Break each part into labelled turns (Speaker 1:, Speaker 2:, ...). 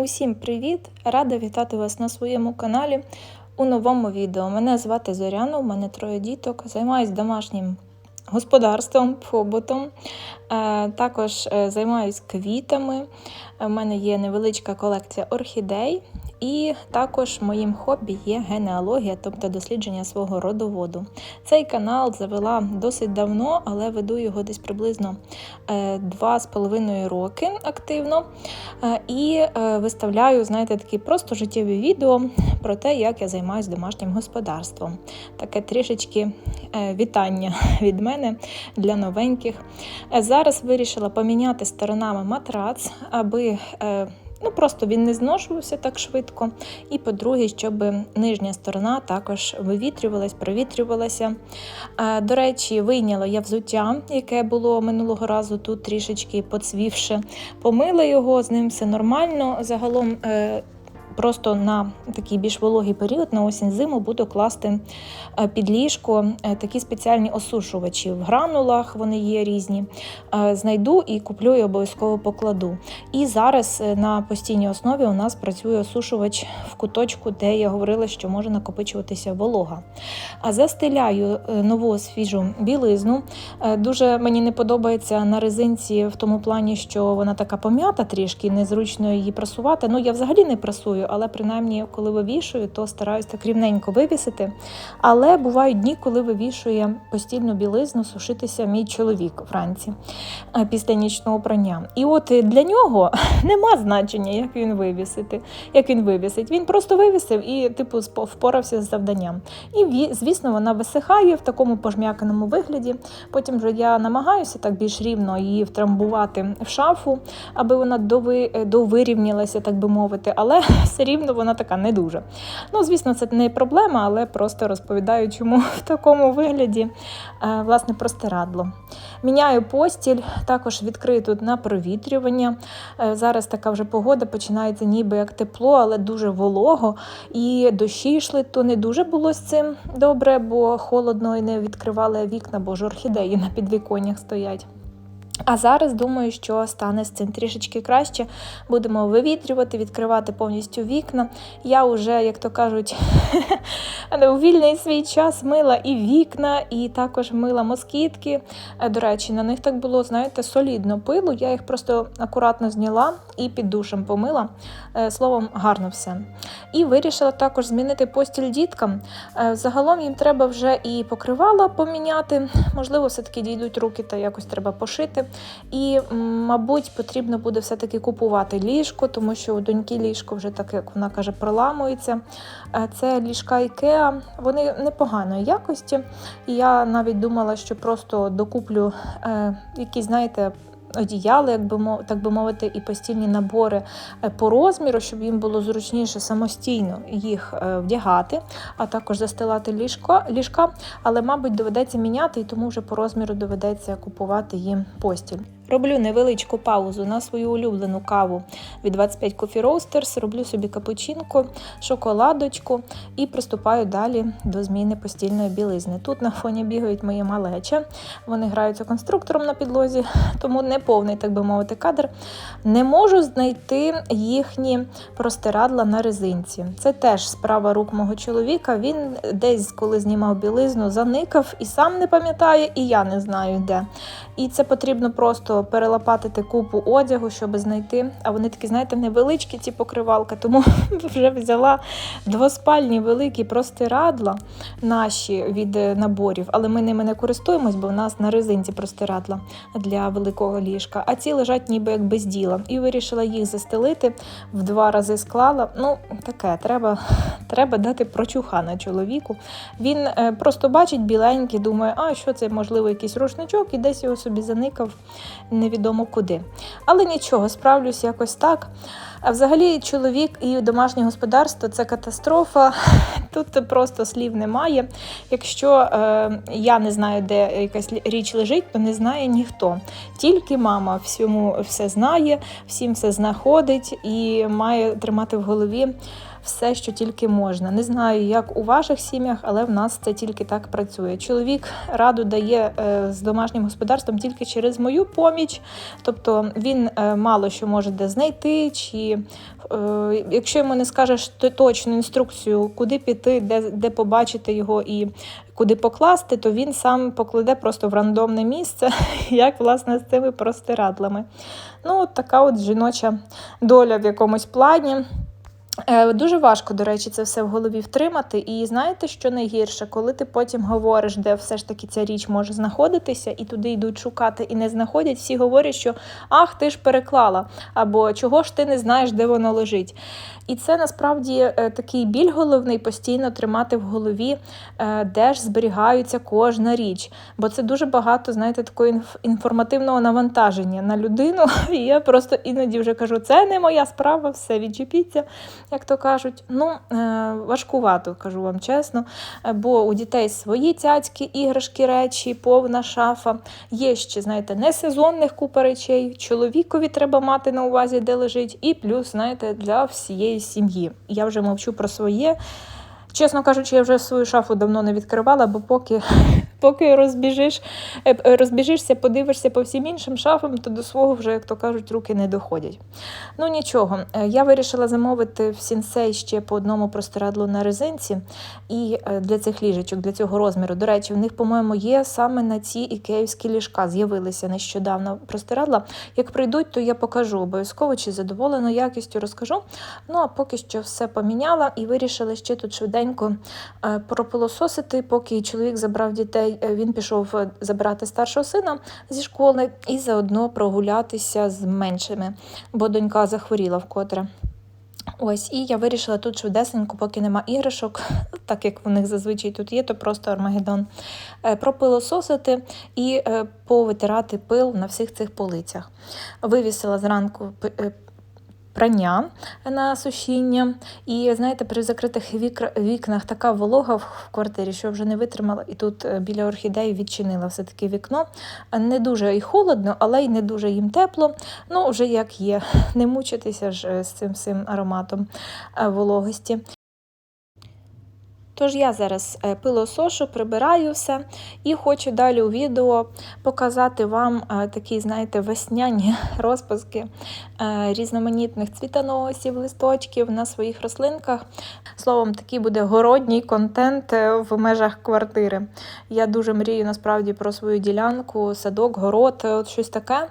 Speaker 1: Усім привіт! Рада вітати вас на своєму каналі у новому відео. Мене звати Зоряна, у мене троє діток. Займаюся домашнім господарством, побутом. Е, Також займаюсь квітами. У мене є невеличка колекція орхідей. І також моїм хобі є генеалогія, тобто дослідження свого родоводу. Цей канал завела досить давно, але веду його десь приблизно е, два з половиною роки активно. Е, І е, виставляю, знаєте, такі просто життєві відео про те, як я займаюся домашнім господарством. Таке трішечки е, вітання від мене для новеньких. Е, Зараз вирішила поміняти сторонами матрац, аби. Е, Ну, просто він не зношувався так швидко. І по-друге, щоб нижня сторона також вивітрювалась, провітрювалася. Е, До речі, вийняла я взуття, яке було минулого разу тут трішечки поцвівше. Помила його, з ним все нормально. Загалом. Просто на такий більш вологий період, на осінь зиму, буду класти е, під ліжко е, такі спеціальні осушувачі в гранулах, вони є різні. Е, Знайду і куплю і обов'язково покладу. І зараз на постійній основі у нас працює осушувач в куточку, де я говорила, що може накопичуватися волога. А застеляю нову свіжу білизну. Дуже мені не подобається на резинці в тому плані, що вона така пом'ята трішки, незручно її прасувати. Ну я взагалі не прасую, але принаймні, коли вивішую, то стараюсь так рівненько вивісити. Але бувають дні, коли вивішує постільну білизну сушитися мій чоловік вранці е, після нічного прання. І от для нього нема значення, як він вивісити, як він вивісить. Він просто вивісив і, типу, впорався з завданням. І звісно, вона висихає в такому пожмяканому вигляді. Потім вже я намагаюся так більш рівно її втрамбувати в шафу, аби вона дови, е, довирівнялася, так би мовити, але все рівно вона така не дуже. Ну, звісно, це не проблема, але просто розповідаю, чому в такому вигляді е, власне простирадло. Міняю постіль, також відкрию тут на провітрювання. Е, Зараз така вже погода починається ніби як тепло, але дуже волого. І дощі йшли, то не дуже було з цим добре, бо холодно і не відкривали вікна, бо ж орхідеї на підвіконнях стоять. А зараз думаю, що стане з цим трішечки краще. Будемо вивітрювати, відкривати повністю вікна. Я вже, як то кажуть, у вільний свій час мила і вікна, і також мила москітки. Е, До речі, на них так було, знаєте, солідно пилу. Я їх просто акуратно зняла і під душем помила. Е, Словом, гарно все. І вирішила також змінити постіль діткам. Е, Загалом їм треба вже і покривала поміняти. Можливо, все-таки дійдуть руки та якось треба пошити. І, мабуть, потрібно буде все-таки купувати ліжко, тому що у доньки ліжко вже так, як вона каже, проламується. Е, Це ліжка Ікеа, вони непоганої якості. І я навіть думала, що просто докуплю е, якісь, знаєте, одіяли, як би мов, так би мовити, і постільні набори е, по розміру, щоб їм було зручніше самостійно їх е, вдягати, а також застилати ліжко, ліжка. Але, мабуть, доведеться міняти, і тому вже по розміру доведеться купувати їм постіль. Роблю невеличку паузу на свою улюблену каву від 25 Coffee Roasters, роблю собі капучинку, шоколадочку і приступаю далі до зміни постільної білизни. Тут на фоні бігають мої малеча, вони граються конструктором на підлозі, тому не повний, так би мовити, кадр. Не можу знайти їхні простирадла на резинці. Це теж справа рук мого чоловіка. Він десь, коли знімав білизну, заникав і сам не пам'ятає, і я не знаю де. І це потрібно просто перелопатити купу одягу, щоб знайти. А вони такі, знаєте, невеличкі ці покривалки, тому вже взяла двоспальні великі простирадла наші від е, наборів, але ми ними не користуємось, бо в нас на резинці простирадла для великого ліжка. А ці лежать ніби як без діла. І вирішила їх застелити, в два рази склала. Ну, таке, треба, треба дати прочухана чоловіку. Він е, просто бачить біленький, думає, а що це, можливо, якийсь рушничок, і десь його собі заникав невідомо куди. Але нічого, справлюсь якось так. А взагалі, чоловік і домашнє господарство це катастрофа. Тут просто слів немає. Якщо е, я не знаю, де якась річ лежить, то не знає ніхто. Тільки мама всьому все знає, всім все знаходить і має тримати в голові все, що тільки можна. Не знаю, як у ваших сім'ях, але в нас це тільки так працює. Чоловік раду дає е, з домашнім господарством тільки через мою поміч, тобто він е, мало що може де знайти, чи е, якщо йому не скажеш точну інструкцію, куди піти, де, де побачити його і куди покласти, то він сам покладе просто в рандомне місце, як власне з цими простирадлами. Ну, от така от жіноча доля в якомусь плані. Е, Дуже важко, до речі, це все в голові втримати. І знаєте, що найгірше, коли ти потім говориш, де все ж таки ця річ може знаходитися, і туди йдуть шукати і не знаходять, всі говорять, що ах, ти ж переклала, або чого ж ти не знаєш, де воно лежить. І це насправді е, такий біль головний постійно тримати в голові, е, де ж зберігаються кожна річ. Бо це дуже багато, знаєте, такого інформативного навантаження на людину. І я просто іноді вже кажу, це не моя справа, все відчепіться, як то кажуть. Ну, е, важкувато, кажу вам чесно. Бо у дітей свої цяцькі, іграшки, речі, повна шафа. Є ще, знаєте, несезонних купа речей. Чоловікові треба мати на увазі, де лежить, і плюс, знаєте, для всієї сім'ї. Я вже мовчу про своє. Чесно кажучи, я вже свою шафу давно не відкривала, бо поки, поки розбіжиш, е, розбіжишся, подивишся по всім іншим шафам, то до свого вже, як то кажуть, руки не доходять. Ну нічого, е, я вирішила замовити в сінсей ще по одному простирадлу на резинці і е, для цих ліжечок, для цього розміру. До речі, в них, по-моєму, є саме на ці ікеївські ліжка. З'явилися нещодавно простирадла. Як прийдуть, то я покажу обов'язково, чи задоволена якістю розкажу. Ну а поки що все поміняла і вирішила ще тут швиденько е, пропилососити, поки чоловік забрав дітей. е, Він пішов е, забирати старшого сина зі школи і заодно прогулятися з меншими, бо донька захворіла вкотре. Ось, і я вирішила тут швидесенько, поки нема іграшок, так як в них зазвичай тут є, то просто Армагеддон, е, пропилососити і повитирати пил на всіх цих полицях. Вивісила зранку прання на сушіння. І знаєте, при закритих вікнах така волога в квартирі, що вже не витримала, і тут е, біля орхідеї відчинила все-таки вікно. Не дуже і холодно, але й не дуже їм тепло. Ну, вже як є, не мучитися ж е, з цим цим ароматом е, вологості. Тож я зараз е, пилосошу, прибираю все і хочу далі у відео показати вам е, такі, знаєте, весняні розпуски е, різноманітних цвітоносів, листочків на своїх рослинках. Словом, такий буде городній контент в межах квартири. Я дуже мрію насправді про свою ділянку, садок, город, щось таке,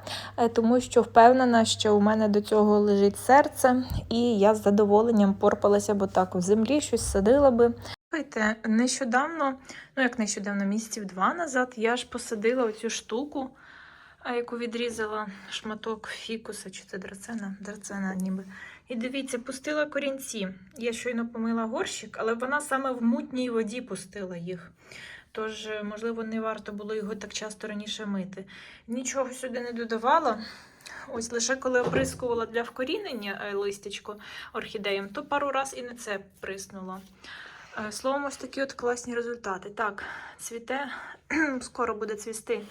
Speaker 1: тому що впевнена, що у мене до цього лежить серце, і я з задоволенням порпалася, бо так в землі щось садила би. Слухайте, нещодавно, ну як нещодавно, місяців два назад, я ж посадила оцю штуку, яку відрізала шматок фікуса, чи це драцена, драцена ніби. І дивіться, пустила корінці. Я щойно помила горщик, але вона саме в мутній воді пустила їх. Тож, е, можливо, не варто було його так часто раніше мити. Нічого сюди не додавала. Ось лише коли оприскувала для вкорінення е, листячко орхідеям, то пару раз і на це приснула. Е, Словом, ось такі от класні результати. Так, цвіте, скоро буде цвісти.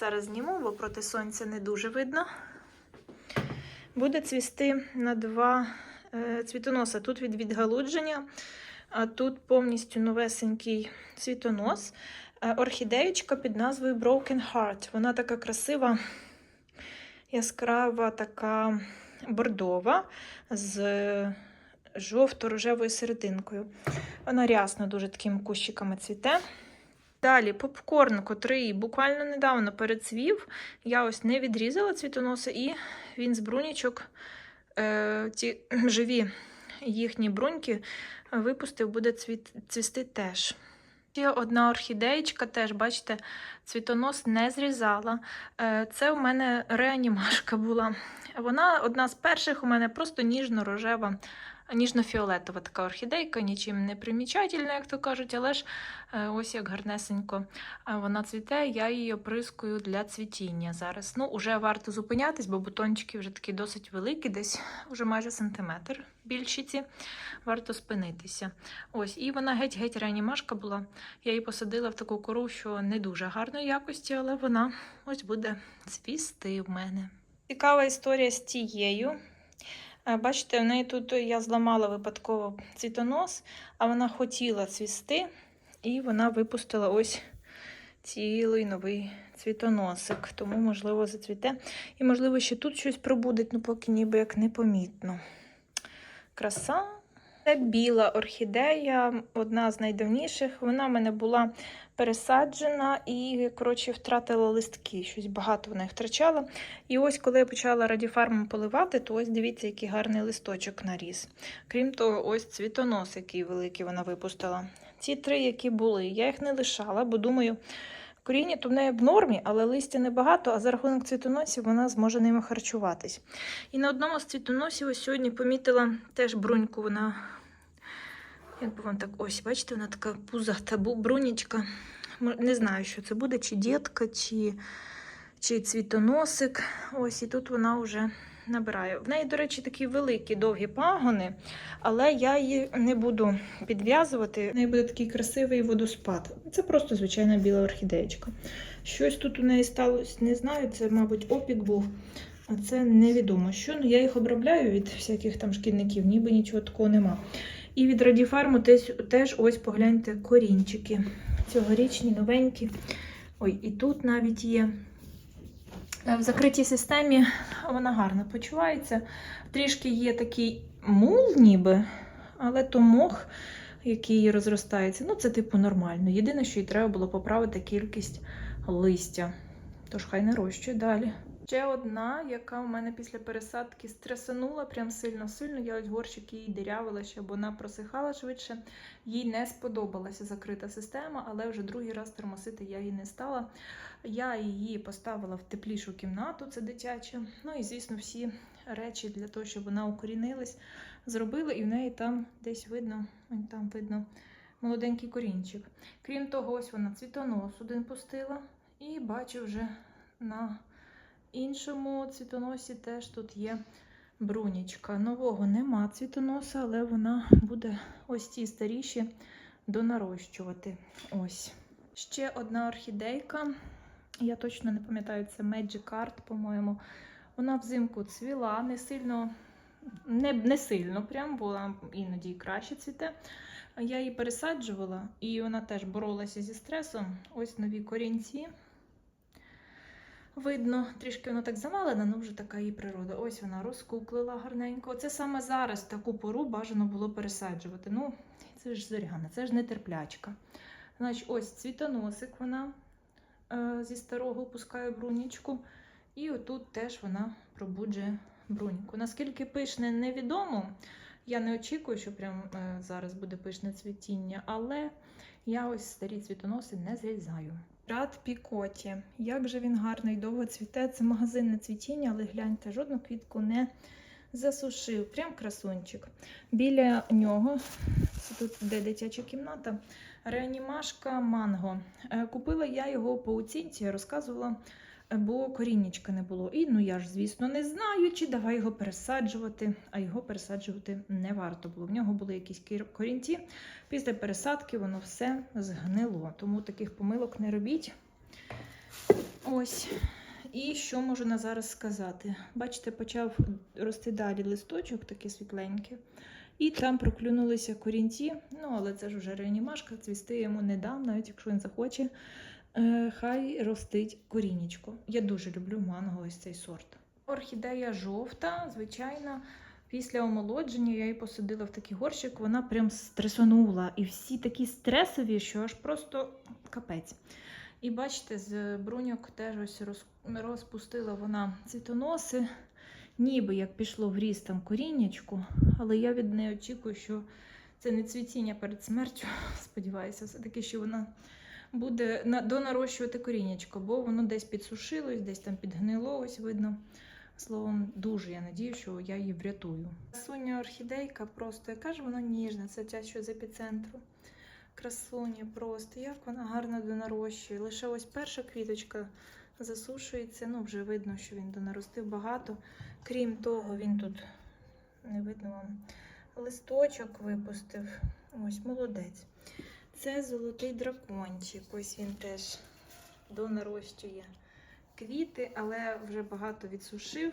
Speaker 1: Зараз зніму, бо проти сонця не дуже видно. Буде цвісти на два е, цвітоноса. Тут від відгалудження, а тут повністю новесенький цвітонос. Е, орхідеєчка під назвою Broken Heart. Вона така красива, яскрава, така бордова з жовто-рожевою серединкою. Вона рясно дуже такими кущиками цвіте. Далі попкорн, котрий буквально недавно перецвів. Я ось не відрізала цвітоноси, і він з брунічок, е, ці живі їхні бруньки випустив, буде цвіт, цвісти теж. Ще одна орхідеєчка, теж, бачите, цвітонос не зрізала. Е, Це у мене реанімашка була. Вона одна з перших у мене просто ніжно-рожева, ніжно-фіолетова така орхідейка, нічим не примічательна, як то кажуть, але ж е, ось як гарнесенько е, вона цвіте, я її оприскую для цвітіння зараз. Ну, вже варто зупинятись, бо бутончики вже такі досить великі, десь вже майже сантиметр більшіці. Варто спинитися. Ось, і вона геть-геть реанімашка була. Я її посадила в таку кору, що не дуже гарної якості, але вона ось буде цвісти в мене. Цікава історія з тією. Е, Бачите, в неї тут я зламала випадково цвітонос, а вона хотіла цвісти, і вона випустила ось цілий новий цвітоносик. Тому, можливо, зацвіте. І, можливо, ще тут щось пробудить, ну поки ніби як непомітно. Краса. Це біла орхідея, одна з найдавніших. Вона в мене була пересаджена і, коротше, втратила листки. Щось багато в неї втрачала. І ось, коли я почала радіфармом поливати, то ось дивіться, який гарний листочок наріс. Крім того, ось цвітонос, який великий вона випустила. Ці три, які були, я їх не лишала, бо думаю, коріння то в неї в нормі, але листя небагато, а за рахунок цвітоносів вона зможе ними харчуватись. І на одному з цвітоносів ось сьогодні помітила теж бруньку. Вона, як би вам так, ось, бачите, вона така пузата брунічка. Не знаю, що це буде, чи дітка, чи, чи цвітоносик. Ось, і тут вона вже набирає. В неї, до речі, такі великі довгі пагони, але я її не буду підв'язувати. В неї буде такий красивий водоспад. Це просто звичайна біла орхідеєчка. Щось тут у неї сталося, не знаю, це, мабуть, опік був. А це невідомо що. Ну, я їх обробляю від всяких там шкідників, ніби нічого такого нема. І від Радіфарму теж, теж ось погляньте корінчики. Цьогорічні, новенькі. Ой, і тут навіть є. Е, В закритій системі вона гарно почувається. Трішки є такий мул, ніби, але то мох, який розростається. Ну, це типу нормально. Єдине, що їй треба було поправити кількість листя. Тож хай нарощує далі. Ще одна, яка у мене після пересадки стресанула прям сильно-сильно. Я ось горщик її дирявила, щоб вона просихала швидше. Їй не сподобалася закрита система, але вже другий раз термосити я її не стала. Я її поставила в теплішу кімнату, це дитяча. Ну і, звісно, всі речі для того, щоб вона укорінилась, зробила, і в неї там десь видно, там видно молоденький корінчик. Крім того, ось вона цвітонос один пустила, і бачу вже на іншому цвітоносі теж тут є брунічка. Нового нема цвітоноса, але вона буде ось ці старіші донарощувати. Ось. Ще одна орхідейка. Я точно не пам'ятаю, це Magic Art, по-моєму. Вона взимку цвіла, не сильно, не, не сильно прям, була іноді краще цвіте. Я її пересаджувала, і вона теж боролася зі стресом. Ось нові корінці. Видно, трішки вона так замалена, але вже така її природа. Ось вона розкуклила гарненько. Це саме зараз таку пору бажано було пересаджувати. Ну, це ж зоряна, це ж нетерплячка. Значить, ось цвітоносик вона е, зі старого пускає брунічку. І отут теж вона пробуджує бруньку. Наскільки пишне, невідомо. Я не очікую, що прям е, зараз буде пишне цвітіння, але я ось старі цвітоноси не зрізаю. Рад пікоті. Як же він гарно і довго цвіте. Це магазинне цвітіння, але гляньте, жодну квітку не засушив. Прям красунчик. Біля нього, це тут де дитяча кімната, реанімашка манго. Е, Купила я його по оцінці, розказувала, бо коріннячка не було. І ну я ж, звісно, не знаю, чи давай його пересаджувати, а його пересаджувати не варто було. В нього були якісь корінці. Після пересадки воно все згнило, тому таких помилок не робіть. Ось. І що можу на зараз сказати? Бачите, почав рости далі листочок, такий світленький. І там проклюнулися корінці. Ну, але це ж вже реанімашка, цвісти йому не дам, навіть якщо він захоче. Е, хай ростить корінечко. Я дуже люблю манго, ось цей сорт. Орхідея жовта, звичайно. Після омолодження я її посадила в такий горщик, вона прям стресонула. І всі такі стресові, що аж просто капець. І бачите, з бруньок теж ось розпустила вона цвітоноси, ніби як пішло в ріст там коріннячку, але я від неї очікую, що це не цвітіння перед смертю. Сподіваюся, все-таки, що вона буде на- донарощувати коріннячко, бо воно десь підсушилось, десь там підгнило, ось видно. Словом, дуже я надію, що я її врятую. Красуня орхідейка просто, яка ж вона ніжна, це ця, що з епіцентру. Красуня просто, як вона гарно донарощує. Лише ось перша квіточка засушується. Ну, вже видно, що він донаростив багато. Крім того, він тут не видно вам листочок випустив. Ось молодець. Це золотий дракончик. Ось він теж донарощує квіти, але вже багато відсушив.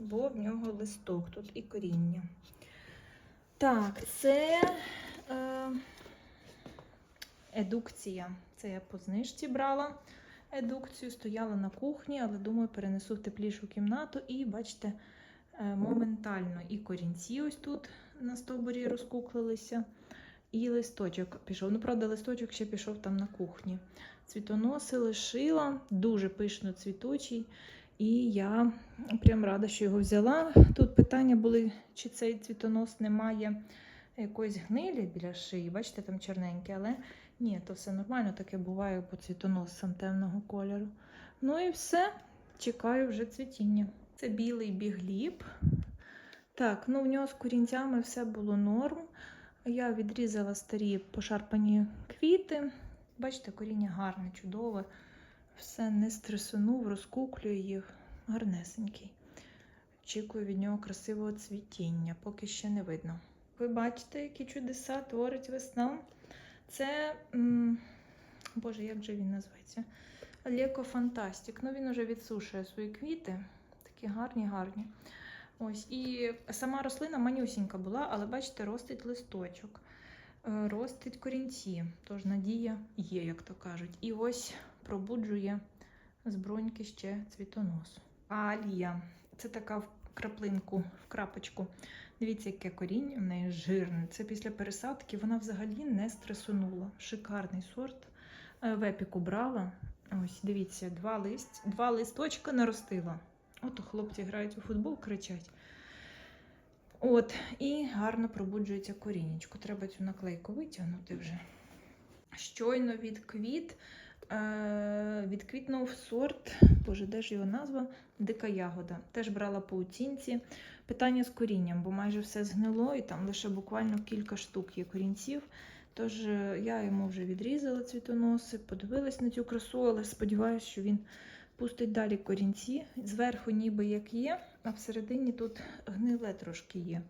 Speaker 1: бо в нього листок, тут і коріння. Так, це е, едукція. Це я по знижці брала едукцію, стояла на кухні, але думаю, перенесу в теплішу кімнату і бачите, е, моментально і корінці ось тут на стовбурі розкуклилися, і листочок пішов. Ну, правда, листочок ще пішов там на кухні. Цвітоноси лишила, дуже пишно цвітучий. І я прям рада, що його взяла. Тут питання були, чи цей цвітонос не має якоїсь гнилі біля шиї. Бачите, там чорненьке, але ні, то все нормально, таке буває по цвітоносам темного кольору. Ну і все, чекаю вже цвітіння. Це білий бігліб. Так, ну в нього з корінцями все було норм. Я відрізала старі пошарпані квіти. Бачите, коріння гарне, чудове. Все не стресунув, розкуклює їх. Гарнесенький. Очікую від нього красивого цвітіння, поки ще не видно. Ви бачите, які чудеса творить весна. Це, м, боже, як же він називається? Леко Фантастик. Ну, він уже відсушує свої квіти. Такі гарні, гарні. Ось, і сама рослина манюсінька була, але бачите, ростить листочок, е, ростить корінці. Тож надія є, як то кажуть. І ось пробуджує з броньки ще цвітонос. Алія. Це така в краплинку, в крапочку. Дивіться, яке коріння в неї жирне. Це після пересадки вона взагалі не стресунула. Шикарний сорт. Е, В епіку брала. Ось, дивіться, два, лист, два листочка наростила. От хлопці грають у футбол, кричать. От, і гарно пробуджується корінечко. Треба цю наклейку витягнути вже. Щойно від квіт. Е, відквітнув сорт, боже, де ж його назва? Дика ягода. Теж брала по оцінці. Питання з корінням, бо майже все згнило, і там лише буквально кілька штук є корінців. Тож е, я йому вже відрізала цвітоноси, подивилась на цю красу, але сподіваюся, що він пустить далі корінці. Зверху, ніби як є, а всередині тут гниле трошки є.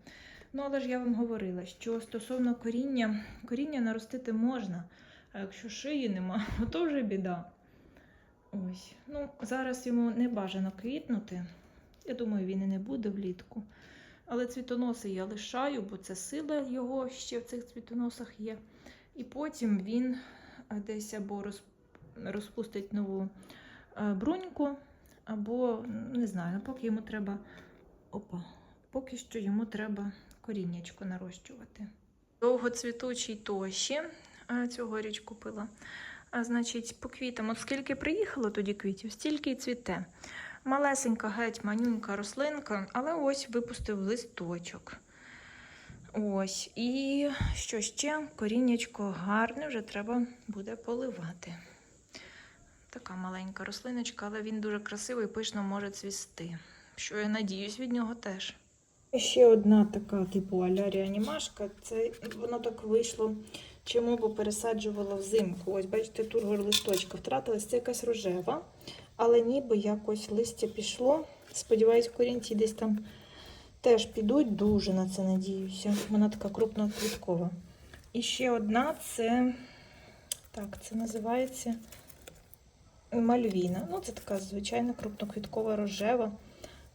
Speaker 1: Ну, але ж я вам говорила, що стосовно коріння, коріння наростити можна. А якщо шиї нема, то вже біда. Ось. Ну, зараз йому не бажано квітнути. Я думаю, він і не буде влітку. Але цвітоноси я лишаю, бо це сила його ще в цих цвітоносах є. І потім він десь або розпустить нову бруньку, або не знаю, поки йому треба. Опа, поки що йому треба коріннячко нарощувати. Довгоцвітучий тоші. а, Цьогоріч купила. А, значить, по квітам, от скільки приїхало тоді квітів, стільки і цвіте. Малесенька, геть, манюнька рослинка, але ось випустив листочок. Ось. І що ще? Коріннячко гарне, вже треба буде поливати. Така маленька рослиночка, але він дуже красивий, пишно може цвісти. Що я надіюсь від нього теж. Ще одна така, типу аля реанімашка. Це воно так вийшло. Чому бо пересаджувала взимку? Ось, бачите, тургор листочка втратилась. Це якась рожева, але ніби якось листя пішло. Сподіваюсь, корінці десь там теж підуть. Дуже на це надіюся. Вона така крупноквіткова. І ще одна це. Так, це називається Мальвіна. Ну, це така звичайна крупноквіткова рожева.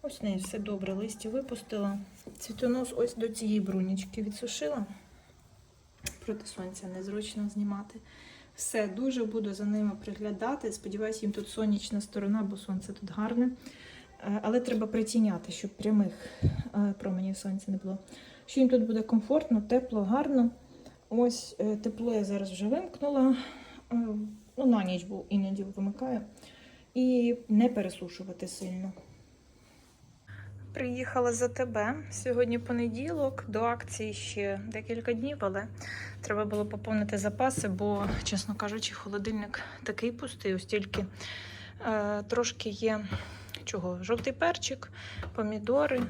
Speaker 1: Ось в неї все добре, листя випустила. Цвітонос ось до цієї брунічки відсушила. Проти сонця незручно знімати. Все, дуже буду за ними приглядати. Сподіваюся, їм тут сонячна сторона, бо сонце тут гарне. Е, Але треба притіняти, щоб прямих е, променів сонця не було. Що їм тут буде комфортно, тепло, гарно. Ось е, тепло я зараз вже вимкнула. Ну, на ніч був іноді вимикаю. І не пересушувати сильно. Приїхала за тебе. Сьогодні понеділок, до акції ще декілька днів, але треба було поповнити запаси, бо, чесно кажучи, холодильник такий пустий, ось тільки е, трошки є чого, жовтий перчик, помідори.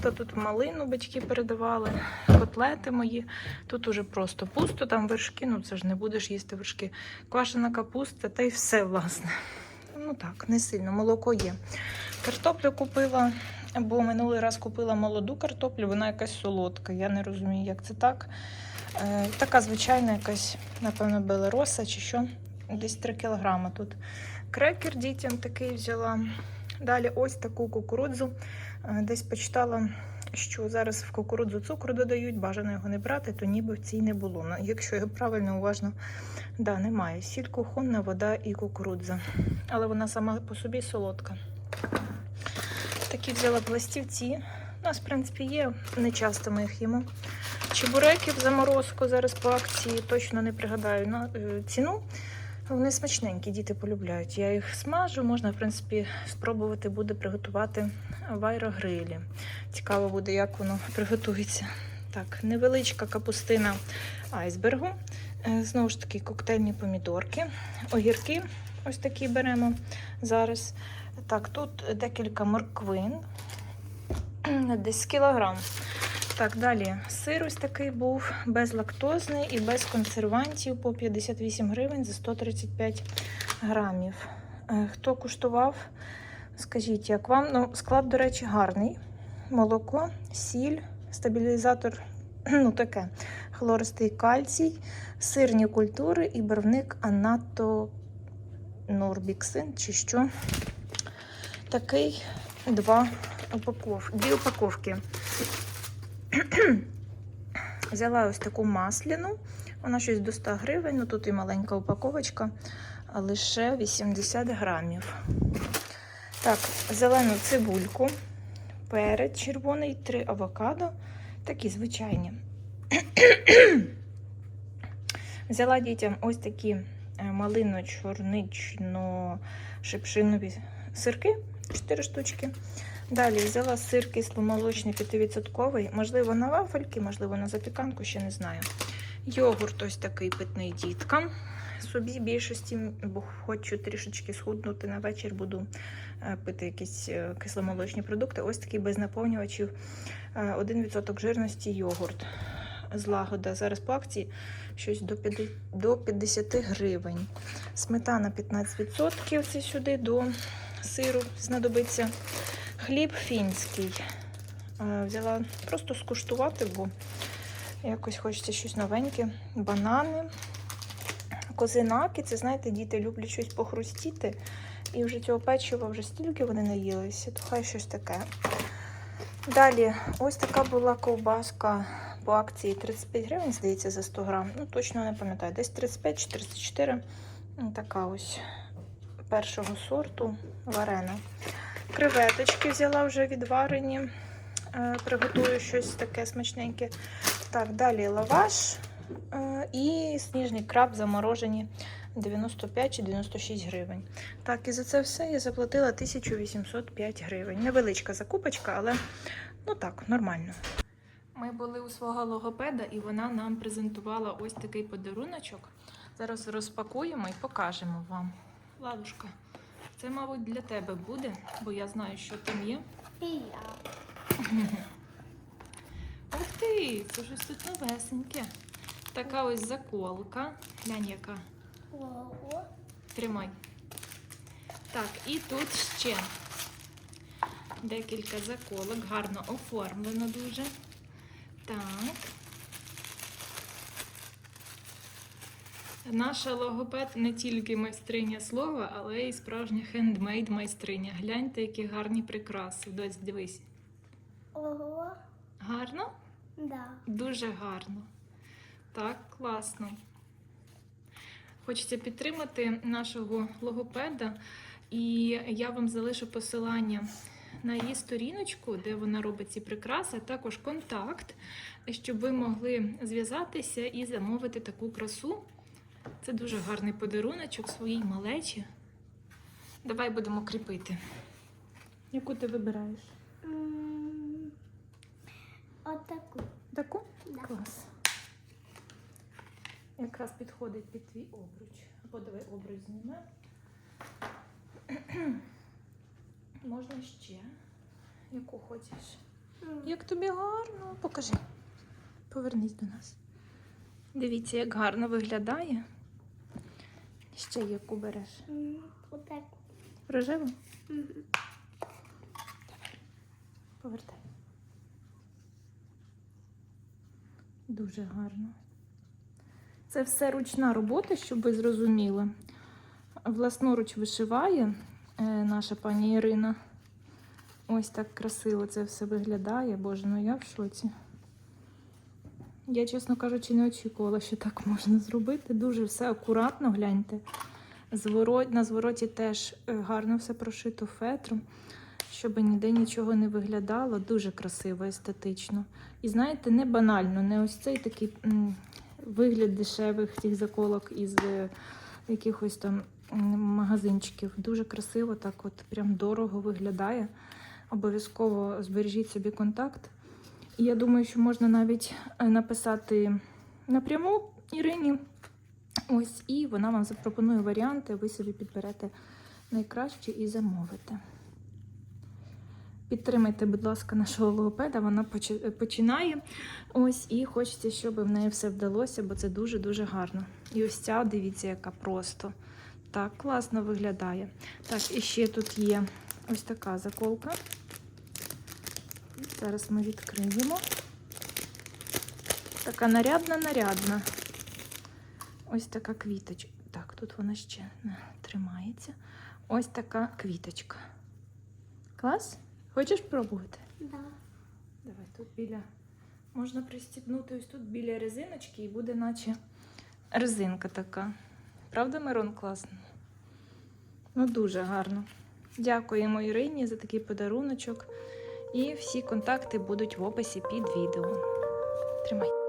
Speaker 1: Та тут малину батьки передавали, котлети мої. Тут уже просто пусто, там вершки, ну це ж не будеш їсти вершки. Квашена капуста та й все, власне. Ну так, не сильно, молоко є. Картоплю купила, бо минулий раз купила молоду картоплю, вона якась солодка. Я не розумію, як це так. Е, така звичайна якась, напевно, белероса чи що. Десь 3 кілограми тут. Крекер дітям такий взяла. Далі ось таку кукурудзу. Е, Десь почитала, що зараз в кукурудзу цукру додають, бажано його не брати, то ніби в цій не було. Ну, Якщо я правильно уважно, да, немає. Сіль кухонна, вода і кукурудза. Але вона сама по собі солодка. Такі взяла пластівці. У нас, в принципі, є, не часто ми їх їмо. Чебуреки в заморозку зараз по акції, точно не пригадаю на е, ціну. Вони смачненькі, діти полюбляють. Я їх смажу, можна, в принципі, спробувати буде приготувати в аерогрилі. Цікаво буде, як воно приготується. Так, невеличка капустина айсбергу. Е, Знову ж таки, коктейльні помідорки, огірки. Ось такі беремо зараз. Так, тут декілька морквин, десь кілограм. Так, далі сир ось такий був безлактозний і без консервантів по 58 гривень за 135 грамів. Е, Хто куштував, скажіть, як вам? Ну, склад, до речі, гарний. Молоко, сіль, стабілізатор, ну таке, хлористий кальцій, сирні культури і барвник анато норбіксин чи що. Такий два упаков... дві упаковки. Взяла ось таку масляну, вона щось до 100 гривень, ну тут і маленька упаковочка, лише 80 грамів. Так, зелену цибульку, перець червоний, три авокадо, такі звичайні. Взяла дітям ось такі е, малино-чорнично-шипшинові сирки, 4 штучки. Далі взяла сир кисломолочний 5%, можливо, на вафельки, можливо, на запіканку, ще не знаю. Йогурт ось такий питний діткам. Собі більшості, бо хочу трішечки схуднути на вечір, буду е, пити якісь е, кисломолочні продукти. Ось такий без наповнювачів. Е, 1% жирності йогурт. Злагода. Зараз по акції щось до 50 до 50 гривень. Сметана 15%. Це сюди до сиру знадобиться. Хліб фінський. Взяла просто скуштувати, бо якось хочеться щось новеньке. Банани, козинаки. Це, знаєте, діти люблять щось похрустіти. І вже цього печива вже стільки вони наїлися, то хай щось таке. Далі, ось така була ковбаска по акції 35 гривень, здається, за 100 грам. Ну, точно не пам'ятаю, десь 35 чи 34. Ну, Така ось першого сорту варена. Креветочки взяла вже відварені. Е, Приготую щось таке смачненьке. Так, далі лаваш е, і сніжний краб заморожені 95 чи 96 гривень. Так, і за це все я заплатила 1805 гривень. Невеличка закупочка, але ну так, нормально. Ми були у свого логопеда, і вона нам презентувала ось такий подаруночок. Зараз розпакуємо і покажемо вам. Ладушка, це, мабуть, для тебе буде, бо я знаю, що там є.
Speaker 2: І я.
Speaker 1: Ух ти, це щось тут новесеньке. Така ось заколка. Глянь, яка.
Speaker 2: Ого.
Speaker 1: Тримай. Так, і тут ще декілька заколок. Гарно оформлено дуже. Так. Наша логопед не тільки майстриня слова, але й справжня хендмейд майстриня. Гляньте, які гарні прикраси. Дось, дивись.
Speaker 2: Ого.
Speaker 1: Гарно?
Speaker 2: Да.
Speaker 1: Дуже гарно. Так, класно. Хочеться підтримати нашого логопеда, і я вам залишу посилання на її сторіночку, де вона робить ці прикраси, а також контакт, щоб ви могли зв'язатися і замовити таку красу. Це дуже гарний подаруночок своїй малечі. Давай будемо кріпити. Яку ти вибираєш?
Speaker 2: М, Отаку.
Speaker 1: Таку?
Speaker 2: Да.
Speaker 1: Клас. Якраз підходить під твій обруч. Або давай обруч зніме. Можна ще. Яку хочеш?
Speaker 2: М,
Speaker 1: Як тобі гарно. Покажи. Повернись до нас. Дивіться, як гарно виглядає. Ще яку береш?
Speaker 2: Отаку.
Speaker 1: Рожеву?
Speaker 2: Мгм.
Speaker 1: Повертай. Дуже гарно. Це все ручна робота, щоб ви зрозуміли. Власноруч вишиває е, наша пані Ірина. Ось так красиво це все виглядає. Боже, ну я в шоці. Я, чесно кажучи, не очікувала, що так можна зробити. Дуже все акуратно, гляньте. Зворот, на звороті теж е, гарно все прошито фетром, щоб ніде нічого не виглядало. Дуже красиво, естетично. І знаєте, не банально, не ось цей такий м, вигляд дешевих тих заколок із е, якихось там магазинчиків. Дуже красиво, так от прям дорого виглядає. Обов'язково збережіть собі контакт. Я думаю, що можна навіть е, написати напряму Ірині. Ось, і вона вам запропонує варіанти, ви собі підберете найкраще і замовите. Підтримайте, будь ласка, нашого логопеда, вона починає. Ось, і хочеться, щоб в неї все вдалося, бо це дуже-дуже гарно. І ось ця, дивіться, яка просто так класно виглядає. Так, і ще тут є ось така заколка. Зараз ми відкриємо. Така нарядна, нарядна. Ось така квіточка. Так, тут вона ще тримається. Ось така квіточка. Клас? Хочеш пробувати?
Speaker 2: Да.
Speaker 1: Давай тут біля. Можна пристібнути ось тут біля резиночки і буде наче резинка така. Правда, Мирон, класно? Ну, дуже гарно. Дякуємо Ірині за такий подаруночок. І всі контакти будуть в описі під відео. Тримай.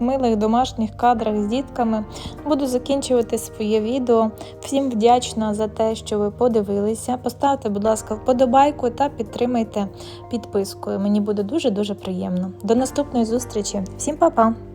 Speaker 1: І милих домашніх кадрах з дітками буду закінчувати своє відео. Всім вдячна за те, що ви подивилися. Поставте, будь ласка, вподобайку та підтримайте підпискою. Мені буде дуже дуже приємно. До наступної зустрічі. Всім па-па!